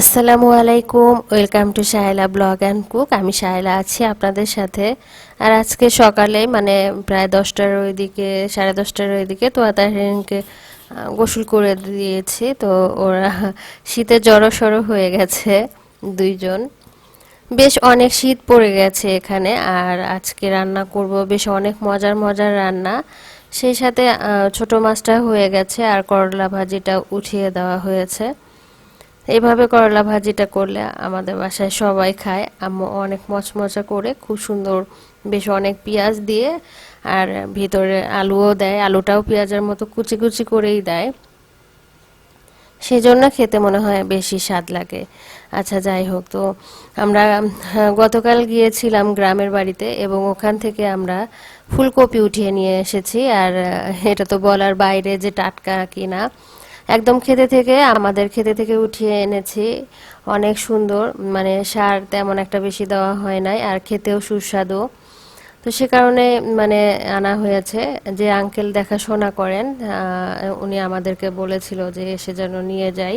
আসসালামু আলাইকুম, welcome to Shahela blog and cook. আমি শাহেলা আছি আপনাদের সাথে। আর আজকে সকালে মানে প্রায় দশটার ওইদিকে, সাড়ে দশটার ওইদিকে তো তাহিনকে গোসল করে দিয়েছি। তো ওরা শীতে জড়ো সড়ো হয়ে গেছে দুইজন। বেশ অনেক শীত পড়ে গেছে এখানে আর আজকে রান্না করব বেশ অনেক মজার মজার রান্না। সেই সাথে ছোট মাছটা হয়ে গেছে আর করলা ভাজিটা উঠিয়ে দেওয়া হয়েছে। এইভাবে করলা ভাজিটা করলে আমাদের বাসায় সবাই খায়। আম্মু অনেক মচমচা করে, খুব সুন্দর বেশ অনেক পেঁয়াজ দিয়ে আর ভিতরে আলুও দেয়। আলুটাও পেঁয়াজের মতো কুচি কুচি করেই দেয়। সেজন্য খেতে মনে হয় বেশি স্বাদ লাগে। আচ্ছা যাই হোক, তো আমরা গতকাল গিয়েছিলাম গ্রামের বাড়িতে এবং ওখান থেকে আমরা ফুলকপি উঠিয়ে নিয়ে এসেছি। আর এটা তো বলার বাইরে যে টাটকা কিনা। একদম খেতে থেকে, আমাদের খেতে থেকে উঠিয়ে এনেছি। অনেক সুন্দর মানে সার তেমন একটা বেশি দেওয়া হয় নাই, আর খেতেও সুস্বাদু। তো সে কারণে মানে আনা হয়েছে। যে আঙ্কেল দেখাশোনা করেন উনি আমাদেরকে বলেছিল যে এসে যেন নিয়ে যাই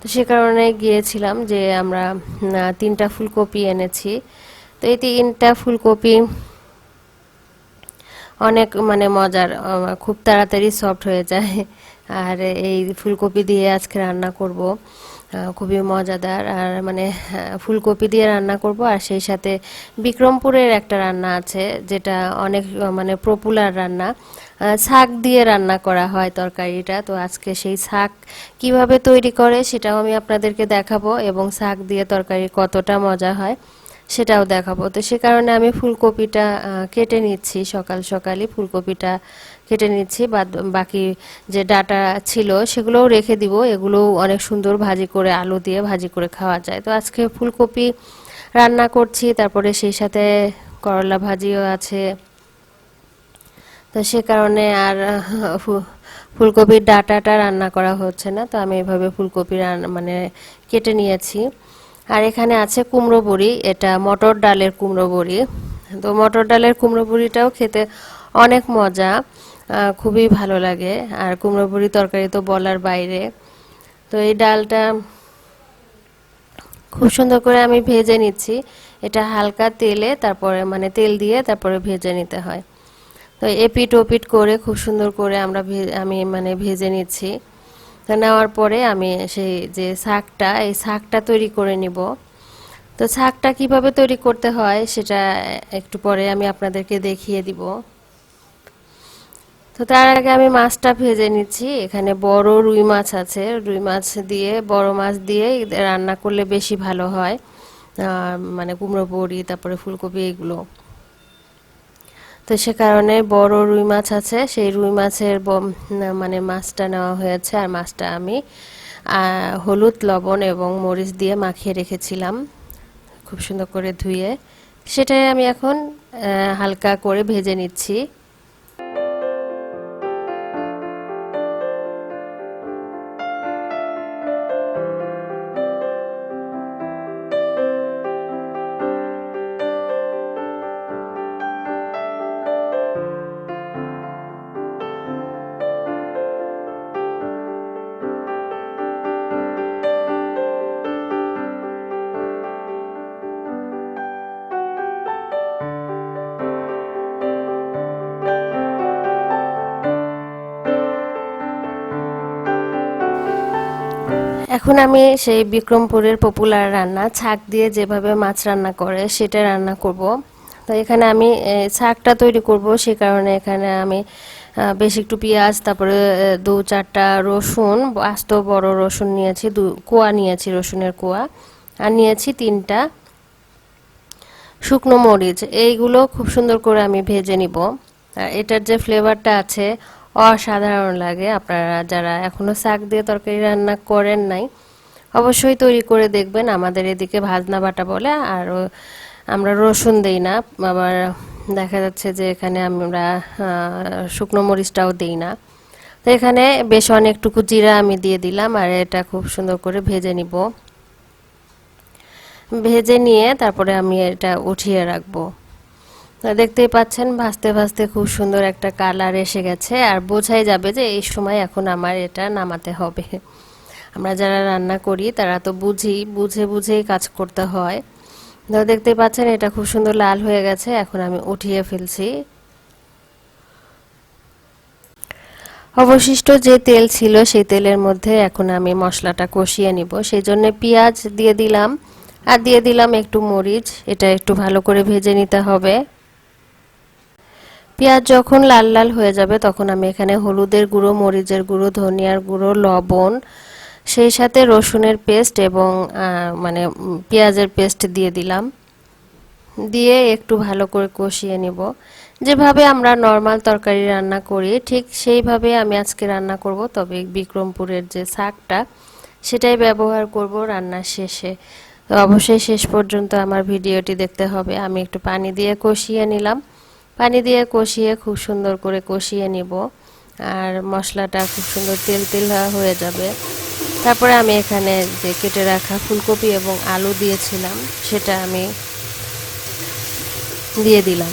তো সে কারণে গিয়েছিলাম যে আমরা তিনটা ফুলকপি এনেছি। তো এই তিনটা ফুলকপি অনেক মানে মজার খুব তাড়াতাড়ি সফট হয়ে যায়। আর এই ফুলকপি দিয়ে আজকে রান্না করব। খুবই মজাদার আর মানে ফুলকপি দিয়ে রান্না করব আর সেই সাথে বিক্রমপুরের একটা রান্না আছে যেটা অনেক মানে পপুলার রান্না। শাক দিয়ে রান্না করা হয় তরকারিটা। তো আজকে সেই শাক কীভাবে তৈরি করে সেটাও আমি আপনাদেরকে দেখাবো এবং শাক দিয়ে তরকারি কতটা মজা হয় সেটাও দেখাবো। তো সে কারণে আমি ফুলকপিটা কেটে নিচ্ছি সকাল সকালই। ফুলকপিটা কেটে নিচ্ছি বাদ বাকি যে ডাটা ছিল সেগুলোও রেখে দিব। এগুলোও অনেক সুন্দর ভাজি করে আলু দিয়ে ভাজি করে খাওয়া যায়। তো আজকে ফুলকপি রান্না করছি, তারপরে সেই সাথে করলা ভাজিও আছে। তো সে কারণে আর ফুলকপির ডাঁটাটা রান্না করা হচ্ছে না, তো আমি এভাবে ফুলকপি মানে কেটে নিয়েছি। আর এখানে আছে কুমড়ো বড়ি, এটা মটর ডালের কুমড়ো বড়ি। তো মটর ডালের কুমড়ো বড়িটাও খেতে অনেক মজা। খুবই ভালো লাগে। আর কুমড়ো বড়ি তরকারি তো বলার বাইরে। তো এই ডালটা খুব সুন্দর করে আমি ভেজে নিচ্ছি। এটা হালকা তেলে, তারপরে মানে তেল দিয়ে তারপরে ভেজে নিতে হয়। তো এপিট ওপিট করে খুব সুন্দর করে আমরা আমি মানে ভেজে নিচ্ছি। তো নেওয়ার পরে আমি সেই যে শাকটা, এই শাকটা তৈরি করে নিব। তো শাকটা কীভাবে তৈরি করতে হয় সেটা একটু পরে আমি আপনাদেরকে দেখিয়ে দিব। তো তার আগে আমি মাছটা ভেজে নিচ্ছি। এখানে বড় রুই মাছ আছে। রুই মাছ দিয়ে, বড় মাছ দিয়ে রান্না করলে বেশি ভালো হয়। মানে কুমড়ো বড়ি তারপরে ফুলকপি, এগুলো। তো সে কারণে বড় রুই মাছ আছে। সেই রুই মাছের মানে মাছটা নেওয়া হয়েছে। আর মাছটা আমি হলুদ, লবণ এবং মরিচ দিয়ে মাখিয়ে রেখেছিলাম। খুব সুন্দর করে ধুয়ে। সেটাই আমি এখন হালকা করে ভেজে নিচ্ছি। এখন আমি সেই বিক্রমপুরের পপুলার রান্না, ছাক দিয়ে যেভাবে মাছ রান্না করে সেটা রান্না করব। তো এখানে আমি ছাকটা তৈরি করব, সে কারণে এখানে আমি বেশ একটু পেঁয়াজ, তারপরে দু চারটা রসুন, আস্ত বড় রসুন নিয়েছি, দু, কোয়া নিয়েছি, রসুনের কোয়া, আর নিয়েছি তিনটা শুকনো মরিচ। এইগুলো খুব সুন্দর করে আমি ভেজে নিব। এটার যে ফ্লেভারটা আছে অসাধারণ লাগে। আপনারা যারা এখনও শাক দিয়ে তরকারি রান্না করেন নাই, অবশ্যই তৈরি করে দেখবেন। আমাদের এদিকে ভাজনা বাটা বলে, আর আমরা রসুন দেই না। আবার দেখা যাচ্ছে যে এখানে আমরা শুকনো মরিচটাও দেই না। তো এখানে বেশ অনেকটুকু জিরা আমি দিয়ে দিলাম, আর এটা খুব সুন্দর করে ভেজে নিব। ভেজে নিয়ে তারপরে আমি এটা উঠিয়ে রাখব। তো দেখতেই পাচ্ছেন ভাজতে ভাজতে খুব সুন্দর একটা কালার এসে গেছে। আর বোঝাই যাবে যে এই সময় এখন আমার এটা নামাতে হবে। আমরা যারা রান্না করি, তারা তো বুঝি বুঝে বুঝেই কাজ করতে হয়। তো দেখতে পাচ্ছেন, এটা খুব সুন্দর লাল হয়ে গেছে, এখন আমি উঠিয়ে ফেলছি। অবশিষ্ট যে তেল ছিল, সেই তেলের মধ্যে এখন আমি মশলাটা কষিয়ে নিব। সেই জন্য পেঁয়াজ দিয়ে দিলাম। আর দিয়ে দিলাম একটু মরিচ, এটা একটু ভালো করে ভেজে নিতে হবে। পেঁয়াজ যখন লাল লাল হয়ে যাবে, তখন আমি এখানে হলুদের গুঁড়ো, মরিচের গুঁড়ো, ধনিয়ার গুঁড়ো, লবণ, সেই সাথে রসুনের পেস্ট এবং মানে পেঁয়াজের পেস্ট দিয়ে দিলাম। দিয়ে একটু ভালো করে কষিয়ে নিব। যেভাবে আমরা নর্মাল তরকারি রান্না করি, ঠিক সেইভাবে আমি আজকে রান্না করব। তবে বিক্রমপুরের যে শাকটা, সেটাই ব্যবহার করব রান্নার শেষে। তো অবশ্যই শেষ পর্যন্ত আমার ভিডিওটি দেখতে হবে। আমি একটু পানি দিয়ে কষিয়ে নিলাম। পানি দিয়ে কষিয়ে খুব সুন্দর করে কষিয়ে নিব। আর মশলাটা খুব সুন্দর তেল তেল হয়ে যাবে। তারপরে আমি এখানে যে কেটে রাখা ফুলকপি এবং আলু দিয়েছিলাম, সেটা আমি দিয়ে দিলাম।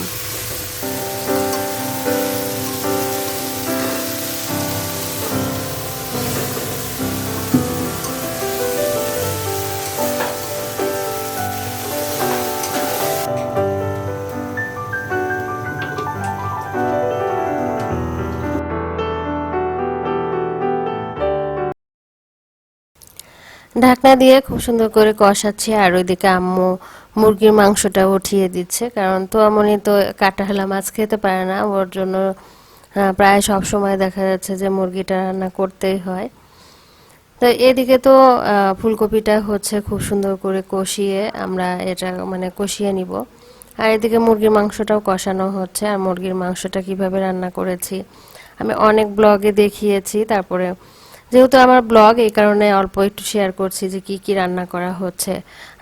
ঢাকনা দিয়ে খুব সুন্দর করে কষাচ্ছি আর ওইদিকে আম্মু মুরগির মাংসটা উঠিয়ে দিচ্ছে। কারণ তো আমনি তো কাটাহালা মাছ খেতে পারে না, ওর জন্য প্রায় সব সময় দেখা যাচ্ছে যে মুরগিটা রান্না করতেই হয়। তো এদিকে তো ফুলকপিটা হচ্ছে খুব সুন্দর করে কষিয়ে আমরা এটা মানে কষিয়ে নিব। আর এদিকে মুরগির মাংসটাও কষানো হচ্ছে আর মুরগির মাংসটা কীভাবে রান্না করেছি, আমি অনেক ব্লগে দেখিয়েছি। তারপরে যেহেতু আমার ব্লগ এই কারণে অল্প একটু শেয়ার করছি যে কি কি রান্না করা হচ্ছে।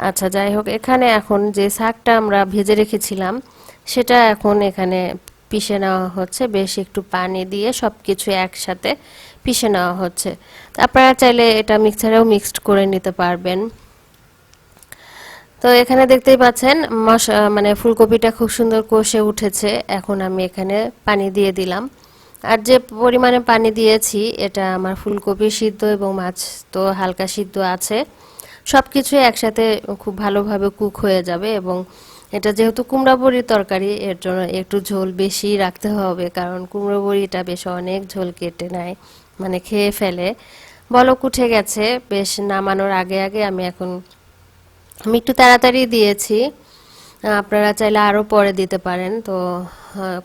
আচ্ছা যাই হোক, এখানে এখন যে শাকটা আমরা ভেজে রেখেছিলাম, সেটা এখন এখানে পিষে নেওয়া হচ্ছে। বেশ একটু পানি দিয়ে সব কিছু একসাথে পিষে নেওয়া হচ্ছে। আপনারা চাইলে এটা মিক্সারেও মিক্সড করে নিতে পারবেন। তো এখানে দেখতেই পাচ্ছেন, মশা মানে ফুলকপিটা খুব সুন্দর কষে উঠেছে। এখন আমি এখানে পানি দিয়ে দিলাম। আর যে পরিমাণে পানি দিয়েছি, এটা আমার ফুলকপি সিদ্ধ এবং মাছ তো হালকা সিদ্ধ আছে। সব কিছু একসাথে খুব ভালোভাবে কুক হয়ে যাবে এবং এটা যেহেতু কুমড়া বড়ির তরকারি, এর জন্য একটু ঝোল বেশি রাখতে হবে কারণ কুমড়ো বড়িটা বেশ অনেক ঝোল কেটে নেয় মানে খেয়ে ফেলে। বলক উঠে গেছে, বেশ নামানোর আগে আগে আমি এখন, আমি একটু তাড়াতাড়ি দিয়েছি। আপনারা চাইলে আরও পরে দিতে পারেন। তো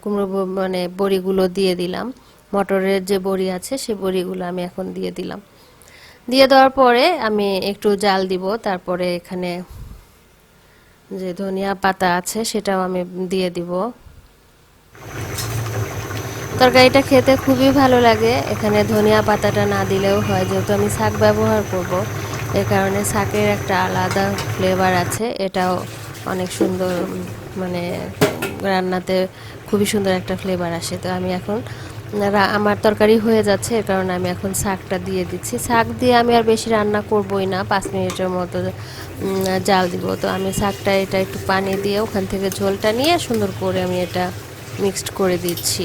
কুমড়ো মানে বড়িগুলো দিয়ে দিলাম। মটরের যে বড়ি আছে, সে বড়িগুলো আমি এখন দিয়ে দিলাম। দিয়ে দেওয়ার পরে আমি একটু জাল দিব। তারপরে এখানে যে ধনিয়া পাতা আছে, সেটাও আমি দিয়ে দিব। তরকারিটা খেতে খুবই ভালো লাগে। এখানে ধনিয়া পাতাটা না দিলেও হয়। যেহেতু আমি শাক ব্যবহার করব, এ কারণে শাকের একটা আলাদা ফ্লেভার আছে। এটাও অনেক সুন্দর মানে রান্নাতে খুবই সুন্দর একটা ফ্লেভার আসে। তো আমি এখন আমার তরকারি হয়ে যাচ্ছে এর কারণে আমি এখন শাকটা দিয়ে দিচ্ছি। শাক দিয়ে আমি আর বেশি রান্না করবই না, পাঁচ মিনিটের মতো জাল দিব। তো আমি শাকটা এটা একটু পানি দিয়ে ওখান থেকে ঝোলটা নিয়ে সুন্দর করে আমি এটা মিক্সড করে দিচ্ছি।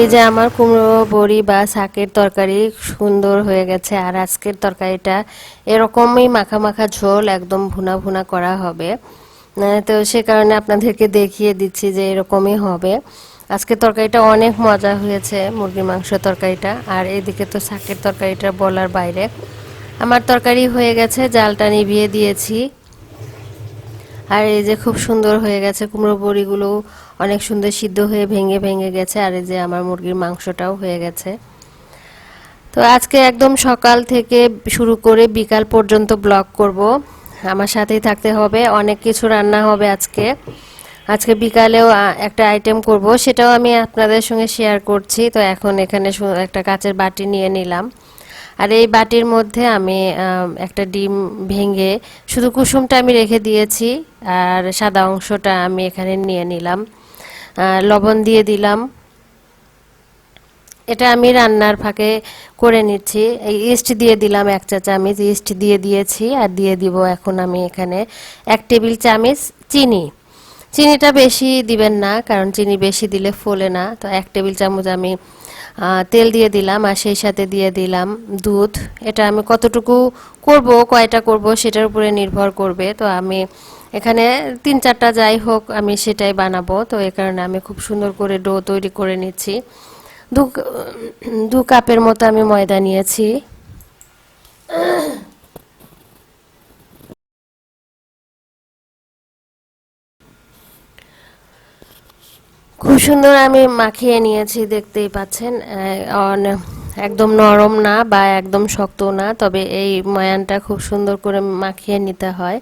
এই যে আমার কুমড়ো, বড়ি বা শাকের তরকারি সুন্দর হয়ে গেছে। আর আজকের তরকারিটা এরকমই মাখা মাখা ঝোল একদম ভুনা ভুনা করা হবে। তো সে কারণে আপনাদেরকে দেখিয়ে দিচ্ছি যে এরকমই হবে। আজকের তরকারিটা অনেক মজা হয়েছে মুরগির মাংস তরকারিটা। আর এদিকে তো শাকের তরকারিটা বলার বাইরে। আমার তরকারি হয়ে গেছে, জালটা নিভিয়ে দিয়েছি। আর এই যে খুব সুন্দর হয়ে গেছে কুমড়ো বড়িগুলো। অনেক সুন্দর সিদ্ধ হয়ে ভেঙে ভেঙে গেছে, আর এই যে আমার মুরগির মাংসটাও হয়ে গেছে। তো আজকে একদম সকাল থেকে শুরু করে বিকাল পর্যন্ত ব্লগ করব। আমার সাথেই থাকতে হবে, অনেক কিছু রান্না হবে আজকে। আজকে বিকালেও একটা আইটেম করব, সেটাও আমি আপনাদের সঙ্গে শেয়ার করছি। তো এখন এখানে একটা কাচের বাটি নিয়ে নিলাম। আর এই বাটির মধ্যে আমি একটা ডিম ভেঙে শুধু কুসুমটা আমি রেখে দিয়েছি, আর সাদা অংশটা আমি এখানে নিয়ে নিলাম। লবণ দিয়ে দিলাম। এটা আমি রান্নার ফাঁকে করে নিচ্ছি। ইস্ট দিয়ে দিলাম এক চা চামচ, ইস্ট দিয়ে দিয়েছি আর দিয়ে দিব এখন আমি এখানে এক টেবিল চামচ চিনি। চিনিটা বেশি দিবেন না, কারণ চিনি বেশি দিলে ফোলে না। তো এক টেবিল চামচ আমি তেল দিয়ে দিলাম আর সেই সাথে দিয়ে দিলাম দুধ। এটা আমি কতটুকু করব, কয়টা করব সেটার উপরে নির্ভর করবে। তো আমি এখানে তিন চারটা যাই হোক আমি সেটাই বানাবো। তো এই কারণে আমি খুব সুন্দর করে ডো তৈরি করে নিচ্ছি। দু দু কাপের মতো আমি ময়দা নিয়েছি। খুব সুন্দর আমি মাখিয়ে নিয়েছি, দেখতেই পাচ্ছেন। একদম নরম না বা একদম শক্ত না, তবে এই ময়ানটা খুব সুন্দর করে মাখিয়ে নিতে হয়।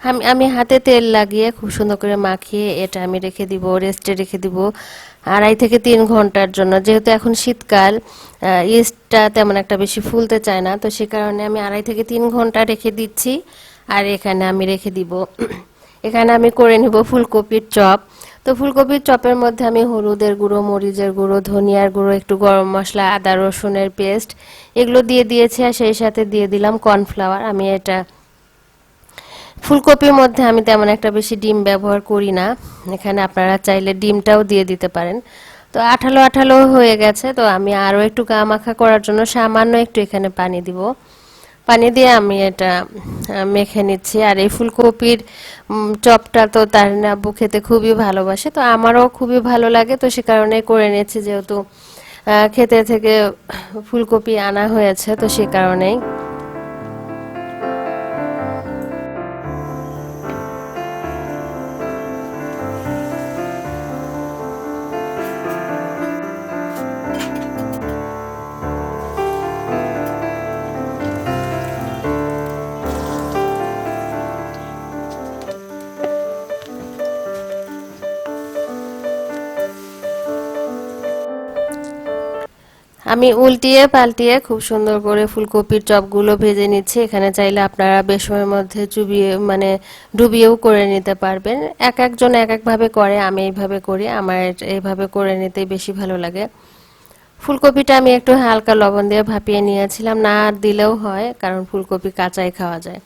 আমি আমি হাতে তেল লাগিয়ে খুব সুন্দর করে মাখিয়ে এটা আমি রেখে দিব রেস্টে রেখে দিব আড়াই থেকে তিন ঘণ্টার জন্য। যেহেতু এখন শীতকাল ইস্টটা তেমন একটা বেশি ফুলতে চায় না, তো সে কারণে আমি আড়াই থেকে তিন ঘণ্টা রেখে দিচ্ছি আর এখানে আমি রেখে দিব। এখানে আমি করে নিব ফুলকপির চপ। তো ফুলকপির চপের মধ্যে আমি হলুদের গুঁড়ো, মরিচের গুঁড়ো, ধনিয়ার গুঁড়ো, একটু গরম মশলা, আদা, রসুনের পেস্ট এগুলো দিয়ে দিয়েছি আর সেই সাথে দিয়ে দিলাম কর্নফ্লাওয়ার। আমি এটা ফুলকপির মধ্যে আমি তেমন একটা বেশি ডিম ব্যবহার করি না। এখানে আপনারা চাইলে ডিমটাও দিয়ে দিতে পারেন। তো আঠালো আঠালো হয়ে গেছে, তো আমি আরও একটু গা মাখা করার জন্য সামান্য একটু এখানে পানি দিব। পানি দিয়ে আমি এটা মেখে নিচ্ছি। আর এই ফুলকপির চপটা তো তার আব্বু খেতে খুবই ভালোবাসে, তো আমারও খুবই ভালো লাগে। তো সে কারণে করে নিয়েছি, যেহেতু খেতে থেকে ফুলকপি আনা হয়েছে, তো সে কারণেই। আমি উল্টিয়ে পাল্টিয়ে খুব সুন্দর করে ফুলকপির চপগুলো ভেজে নিচ্ছি। এখানে চাইলে আপনারা বেসনের মধ্যে চুবিয়ে মানে ডুবিয়েও করে নিতে পারবেন। এক একজন এক একভাবে করে, আমি এইভাবে করি। আমার এইভাবে করে নিতেই বেশি ভালো লাগে। ফুলকপিটা আমি একটু হালকা লবণ দিয়ে ভাপিয়ে নিয়েছিলাম। না দিলেও হয়, কারণ ফুলকপি কাঁচাই খাওয়া যায়।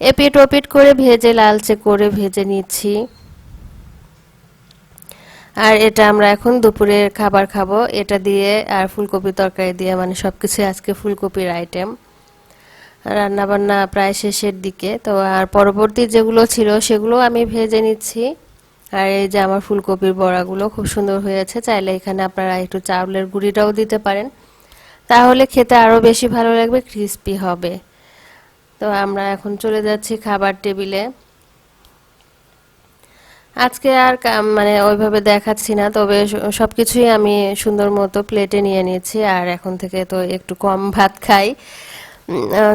এপিট ওপিট করে ভেজে, লালচে করে ভেজে নিচ্ছি। আর এটা আমরা এখন দুপুরের খাবার খাব। এটা দিয়ে আর ফুলকপি তরকারি দিয়ে মানে সবকিছু আজকে ফুলকপির আইটেম রান্না বান্না প্রায় শেষের দিকে। তো আর পরবর্তী যেগুলো ছিল, সেগুলো আমি ভেজে নিচ্ছি। আর এই যে আমার ফুলকপির বড়াগুলো খুব সুন্দর হয়েছে। চাইলে এখানে আপনারা একটু চাউলের গুঁড়িটাও দিতে পারেন। তাহলে খেতে আরও বেশি ভালো লাগবে ক্রিস্পি হবে। তো আমরা এখন চলে যাচ্ছি খাবার টেবিলে। আজকে আর মানে ওইভাবে দেখাচ্ছি না, তবে স- সবকিছুই আমি সুন্দর মতো প্লেটে নিয়ে নিয়েছি, আর এখন থেকে তো একটু কম ভাত খাই।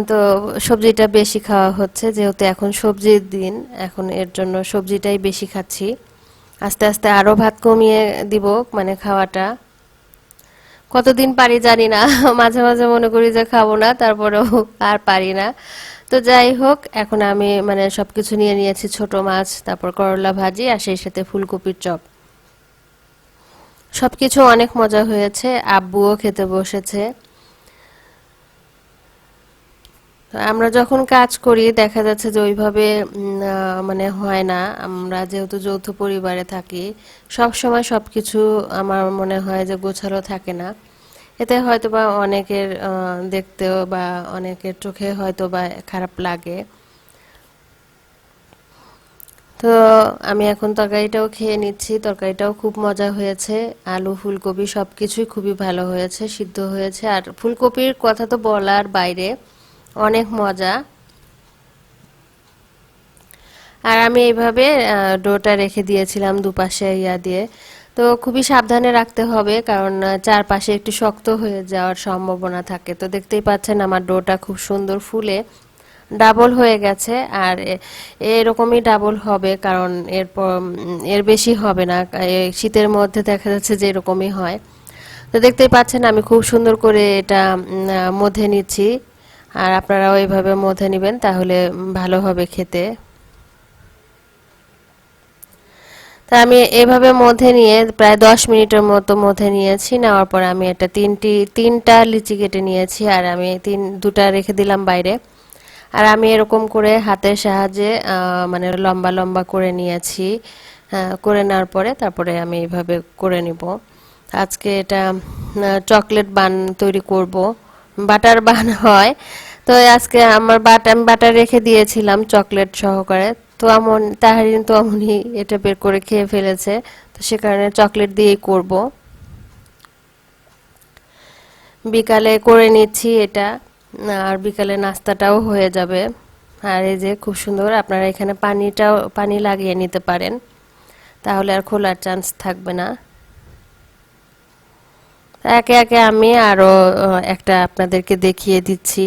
তো সবজিটা বেশি খাওয়া হচ্ছে, যেহেতু এখন সবজির দিন, এখন এর জন্য সবজিটাই বেশি খাচ্ছি। আস্তে আস্তে আরও ভাত কমিয়ে দিব মানে খাওয়াটা। কতদিন পারি জানি না, মাঝে মাঝে মনে করি যে খাব না, তারপরেও আর পারি না। তো যাই হোক, এখন আমি মানে সবকিছু নিয়ে নিয়েছি ছোট মাছ, তারপর করলা ভাজি আর সেই সাথে ফুলকপির চপ। সবকিছু অনেক মজা হয়েছে, আব্বুও খেতে বসেছে। আমরা যখন কাজ করি, দেখা যাচ্ছে যে ওইভাবে মানে হয় না। আমরা যেহেতু যৌথ পরিবারে থাকি সব সময় সবকিছু আমার মনে হয় যে গোছালো থাকে না। এতে হয়তো বা অনেকের দেখতেও বা অনেকের চোখে হয়তো বা খারাপ লাগে। তো আমি এখন তরকারিটাও খেয়ে নিচ্ছি। তরকারিটাও খুব মজা হয়েছে। আলু, ফুলকপি সবকিছুই খুবই ভালো হয়েছে, সিদ্ধ হয়েছে। আর ফুলকপির কথা তো বলার বাইরে, অনেক মজা। আর আমি এইভাবে ডোটা রেখে দিয়েছিলাম দুপাশে ইয়া দিয়ে। তো খুবই সাবধানে রাখতে হবে, কারণ চারপাশে একটু শক্ত হয়ে যাওয়ার সম্ভাবনা থাকে। তো দেখতেই পাচ্ছেন আমার ডোটা খুব সুন্দর ফুলে, ডাবল হয়ে গেছে, আর এরকমই ডাবল হবে, কারণ এরপর এর বেশি হবে না শীতের মধ্যে দেখা যাচ্ছে যে এরকমই হয়। তো দেখতেই পাচ্ছেন আমি খুব সুন্দর করে এটা মধ্যে নিচ্ছি, আর আপনারাও এইভাবে মধ্যে নেবেন, তাহলে ভালো হবে খেতে। তা আমি এভাবে মধ্যে নিয়ে প্রায় দশ মিনিটের মতো মধ্যে নিয়েছি, নেওয়ার পর আমি এটা তিনটি, তিনটা লিচি কেটে নিয়েছি আর আমি তিন, দুটা রেখে দিলাম বাইরে। আর আমি এরকম করে হাতের সাহায্যে মানে লম্বা লম্বা করে নিয়েছি করে নেওয়ার পরে তারপরে আমি এইভাবে করে নিব। আজকে এটা চকলেট বান তৈরি করব। বাটার বান হয়। তো আজকে আমার বাট আমি বাটার রেখে দিয়েছিলাম চকলেট সহকারে। তো আমন, তাহারিন তো এমনই এটা বের করে খেয়ে ফেলেছে। তো সে কারণে চকলেট দিয়েই করব। বিকালে করে নিচ্ছি এটা, আর বিকালে নাস্তাটাও হয়ে যাবে। আর এই যে খুব সুন্দর, আপনারা এখানে পানিটাও, পানি লাগিয়ে নিতে পারেন। তাহলে আর খোলার চান্স থাকবে না। একে একে আমি আরও একটা আপনাদেরকে দেখিয়ে দিচ্ছি।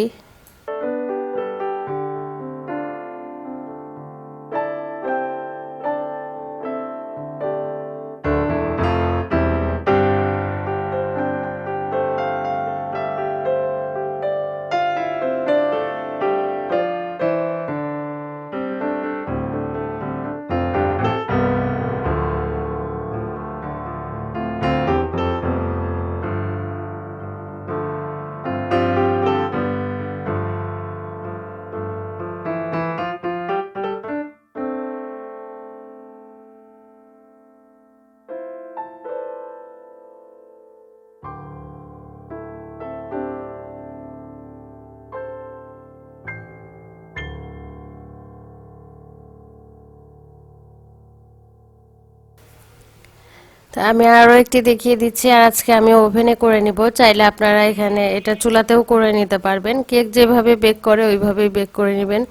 তো আমি আরও একটি দেখিয়ে দিচ্ছি, আর আজকে আমি ওভেনে করে নিব। চাইলে আপনারা এখানে এটা চুলাতেও করে নিতে পারবেন। কেক যেভাবে বেক করে, ওইভাবেই বেক করে নেবেন।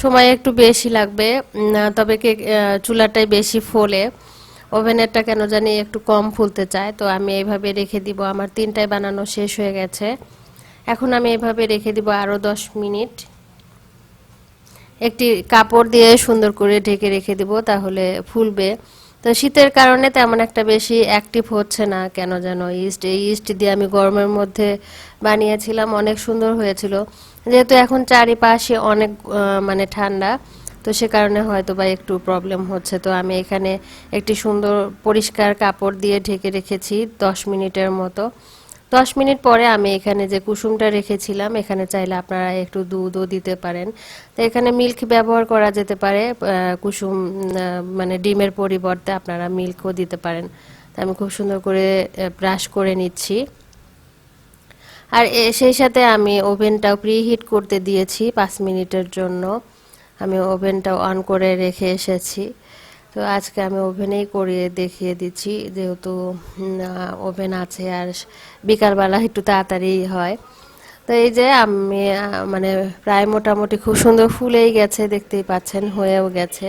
সময় একটু বেশি লাগবে তবে কেক চুলাটাই বেশি ফোলে। ওভেনেরটা কেন জানি একটু কম ফুলতে চায়, তো আমি এইভাবে রেখে দিব। আমার তিনটায় বানানো শেষ হয়ে গেছে। এখন আমি এভাবে রেখে দিব আরও দশ মিনিট। একটি কাপড় দিয়ে সুন্দর করে ঢেকে রেখে দিব, তাহলে ফুলবে। তো শীতের কারণে তেমন একটা বেশি অ্যাক্টিভ হচ্ছে না, কেন যেন ইস্ট এই ইস্ট দিয়ে আমি গরমের মধ্যে বানিয়েছিলাম, অনেক সুন্দর হয়েছিল। যেহেতু এখন চারিপাশে অনেক মানে ঠান্ডা, তো সে কারণে হয়তো বা একটু প্রবলেম হচ্ছে। তো আমি এখানে একটি সুন্দর পরিষ্কার কাপড় দিয়ে ঢেকে রেখেছি, দশ মিনিটের মতো। দশ মিনিট পরে আমি এখানে যে কুসুমটা রেখেছিলাম, এখানে চাইলে আপনারা একটু দুধও দিতে পারেন। তো এখানে মিল্ক ব্যবহার করা যেতে পারে কুসুম মানে ডিমের পরিবর্তে আপনারা মিল্কও দিতে পারেন। তো আমি খুব সুন্দর করে ব্রাশ করে নিচ্ছি। আর সেই সাথে আমি ওভেনটাও প্রিহিট করতে দিয়েছি পাঁচ মিনিটের জন্য। আমি ওভেনটা অন করে রেখে এসেছি। তো আজকে আমি ওভেনেই করিয়ে দেখিয়ে দিচ্ছি, যেহেতু ওভেন আছে আর বিকালবেলা একটু তাড়াতাড়ি হয়। তো এই যে আমি মানে প্রায় মোটামুটি খুব সুন্দর ফুলেই গেছে, দেখতেই পাচ্ছেন, হয়েও গেছে।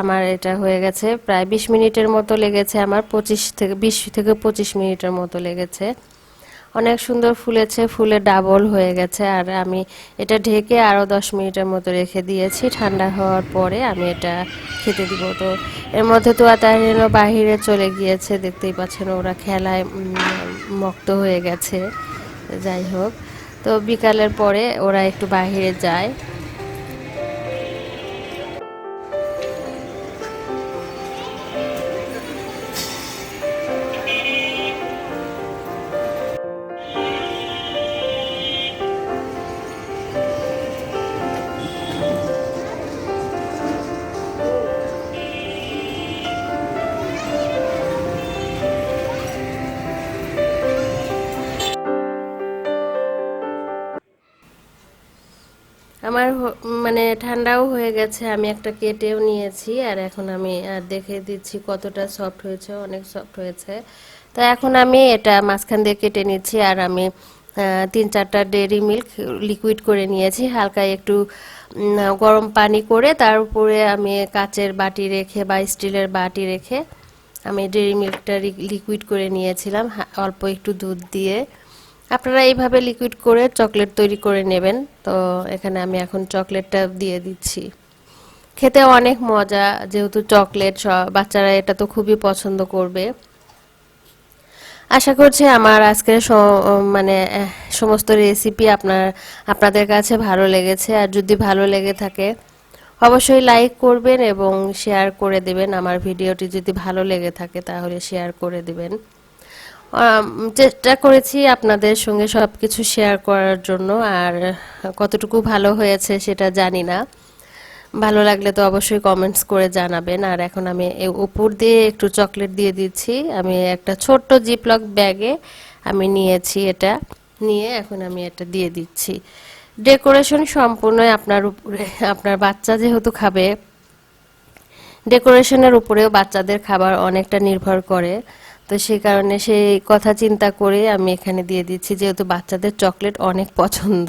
আমার এটা হয়ে গেছে, প্রায় বিশ মিনিটের মতো লেগেছে, আমার পঁচিশ থেকে, বিশ থেকে পঁচিশ মিনিটের মতো লেগেছে। অনেক সুন্দর ফুলেছে, ফুলে ডাবল হয়ে গেছে। আর আমি এটা ঢেকে আরও দশ মিনিটের মতো রেখে দিয়েছি। ঠান্ডা হওয়ার পরে আমি এটা খেতে দিব। তো এর মধ্যে তো তাহিরও বাহিরে চলে গিয়েছে। দেখতেই পাচ্ছেন ওরা খেলায় মক্ত হয়ে গেছে। যাই হোক, তো বিকালের পরে ওরা একটু বাহিরে যায়। আমার মানে ঠান্ডাও হয়ে গেছে, আমি একটা কেটেও নিয়েছি, আর এখন আমি দেখে দিচ্ছি কতটা সফট হয়েছে, অনেক সফট হয়েছে। তো এখন আমি এটা মাঝখান দিয়ে কেটে নিচ্ছি, আর আমি তিন চারটা ডেরি মিল্ক লিকুইড করে নিয়েছি, হালকা একটু গরম পানি করে, তার উপরে আমি কাচের বাটি রেখে বা স্টিলের বাটি রেখে আমি ডেরি মিল্কটা লিকুইড করে নিয়েছিলাম অল্প একটু দুধ দিয়ে। আপনারা এইভাবে লিকুইড করে চকলেট তৈরি করে নেবেন। তো এখানে আমি এখন চকলেটটা দিয়ে দিচ্ছি। খেতে অনেক মজা, যেহেতু চকলেট বাচ্চারা এটা তো খুবই পছন্দ করবে। আশা করছি আমার আজকের মানে সমস্ত রেসিপি আপনার, আপনাদের কাছে ভালো লেগেছে। আর যদি ভালো লেগে থাকে, অবশ্যই লাইক করবেন এবং শেয়ার করে দেবেন। আমার ভিডিওটি যদি ভালো লেগে থাকে, তাহলে শেয়ার করে দেবেন। চেষ্টা করেছি আপনাদের সঙ্গে সব কিছু শেয়ার করার জন্য, আর কতটুকু ভালো হয়েছে সেটা জানি না। ভালো লাগলে তো অবশ্যই কমেন্টস করে জানাবেন। আর এখন আমি উপর দিয়ে একটু চকলেট দিয়ে দিচ্ছি। আমি একটা ছোট্ট জিপলক ব্যাগে আমি নিয়েছি এটা। নিয়ে এখন আমি এটা দিয়ে দিচ্ছি। ডেকোরেশন সম্পূর্ণই আপনার উপরে, আপনার বাচ্চা যেহেতু খাবে ডেকোরেশনের উপরেও বাচ্চাদের খাবার অনেকটা নির্ভর করে। তো সেই কারণে সেই কথা চিন্তা করে আমি এখানে দিয়ে দিচ্ছি, যেহেতু বাচ্চাদের চকলেট অনেক পছন্দ।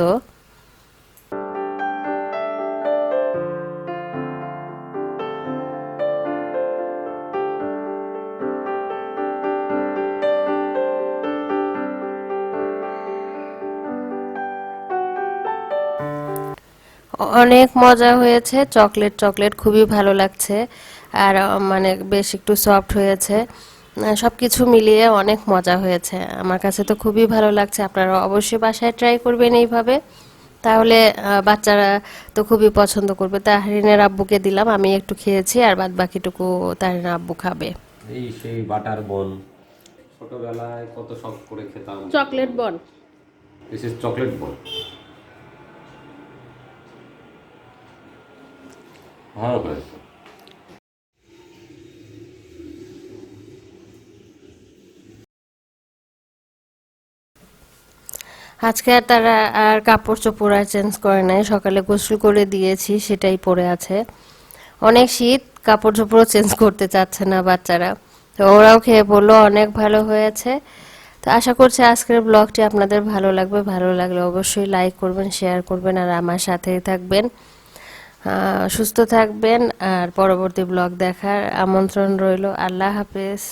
অনেক মজা হয়েছে, চকলেট চকলেট খুবই ভালো লাগছে। আর মানে বেশ একটু সফট হয়েছে। সব কিছু মিলিয়ে অনেক মজা হয়েছে। আমার কাছে তো খুবই ভালো লাগছে। আপনারা অবশ্যই বাসায় ট্রাই করবেন এইভাবে। তাহলে বাচ্চারা তো খুবই পছন্দ করবে। তাহরিনের আব্বুকে দিলাম আমি একটু খেয়েছি আর বাদ বাকিটুকু তাহরিনের আব্বু খাবে। এই সেই বাটার বন। ছোটবেলায় কত শখ করে খেতাম। চকলেট বন। দিস ইজ চকলেট বন ভালো হয়েছে আজকে আর তারা আর কাপড় চোপড় আর চেঞ্জ করে নাই। সকালে গোসল করে দিয়েছি, সেটাই পরে আছে। অনেক শীত, কাপড় চোপড়ও চেঞ্জ করতে চাচ্ছে না বাচ্চারা। তো ওরাও খেয়ে বলল, অনেক ভালো হয়েছে। তো আশা করছি আজকের ব্লগটি আপনাদের ভালো লাগবে। ভালো লাগলে অবশ্যই লাইক করবেন, শেয়ার করবেন, আর আমার সাথেই থাকবেন। সুস্থ থাকবেন, আর পরবর্তী ব্লগ দেখার আমন্ত্রণ রইল। আল্লাহ হাফেজ।